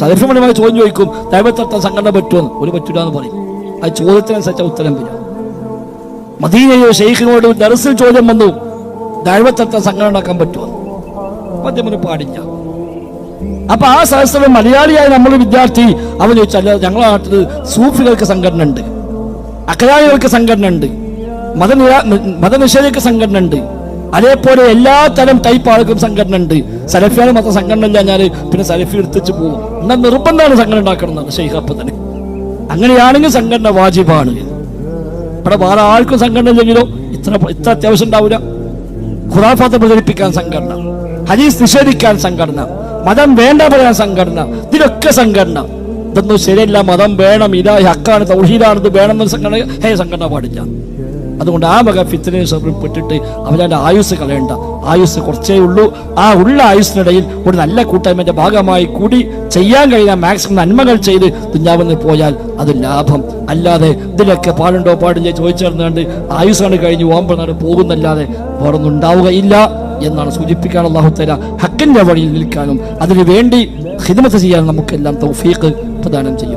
സലഫിമണിമായി ചോദ്യം ചോദിക്കും ദൈവത്തത്ത സംഘടന പറ്റുമെന്ന് ഒരു പറ്റൂല എന്ന് പറയും. ചോദ്യത്തിന് സച്ച ഉത്തരം വരും. മദീനയോ ഷെയ്ഖിനോട് ദർസിൽ ചോദ്യം വന്നു ദൈവത്തെ സംഘടന ഉണ്ടാക്കാൻ പറ്റുമോ അദ്ദേഹം പാടില്ല. അപ്പൊ ആ സഹസ്രം മലയാളിയായ നമ്മൾ വിദ്യാർത്ഥി അവൻ ചോദിച്ചല്ല ഞങ്ങളെ നാട്ടിൽ സൂഫികൾക്ക് സംഘടന ഉണ്ട് അക്കരാളികൾക്ക് സംഘടന ഉണ്ട് മതനിരാ മതനിഷേധക്ക് സംഘടന ഉണ്ട് അതേപോലെ എല്ലാ തരം ടൈപ്പ് ആളുകൾക്കും സംഘടന ഉണ്ട്. സലഫിയാണ് മത സംഘടന ഇല്ല ഞാൻ പിന്നെ സലഫി എടുത്തിച്ച് പോകും. എന്നാൽ നിർബന്ധമാണ് സംഘടന ഉണ്ടാക്കണം എന്നാണ് ഷെയ്ഖ് തന്നെ അങ്ങനെയാണെങ്കിൽ സംഘടന വാജിബാണ്. ഇവിടെ വേറെ ആൾക്കും സംഘടന ഇല്ലെങ്കിലോ ഇത്ര ഇത്ര അത്യാവശ്യം ഉണ്ടാവില്ല ഖുറാഫാത്ത് പ്രചരിപ്പിക്കാൻ സംഘടന. ഹരീസ് നിഷേധിക്കാൻ സംഘടന. മതം വേണ്ട പറയാൻ സംഘടന. ഇതിലൊക്കെ സംഘടന. ഇതൊന്നും ശരിയല്ല. മതം വേണം ഇതായി ഹക്കാണ് തൗഹീദാണ്. ഇത് വേണം എന്നൊരു സംഘടന ഹേ സംഘടന പാടില്ല. അതുകൊണ്ട് ആ വക ഫിത്തിനെ പെട്ടിട്ട് അവരുടെ ആയുസ് കളയണ്ട. ആയുസ് കുറച്ചേ ഉള്ളൂ. ആ ഉള്ള ആയുസിനിടയിൽ ഒരു നല്ല കൂട്ടായ്മന്റെ ഭാഗമായി കൂടി ചെയ്യാൻ കഴിയുന്ന മാക്സിമം നന്മകൾ ചെയ്ത് തുഞ്ഞാവുന്ന പോയാൽ അത് ലാഭം. അല്ലാതെ ഇതിലൊക്കെ പാടുണ്ടോ പാടില്ലേ ചോദിച്ചിരുന്നുകൊണ്ട് ആയുസാണ് കഴിഞ്ഞ് ഓമ്പനാണ് പോകുന്നല്ലാതെ വേറൊന്നും ഉണ്ടാവുകയില്ല എന്നാണ് സൂചിപ്പിക്കാൻ അള്ളാഹുത്തല ഹക്കിന്റെ വഴിയിൽ നിൽക്കാനും അതിനു വേണ്ടി ഹിദ്മത്ത് ചെയ്യാൻ നമുക്കെല്ലാം തൗഫീഖ് പ്രദാനം ചെയ്യും.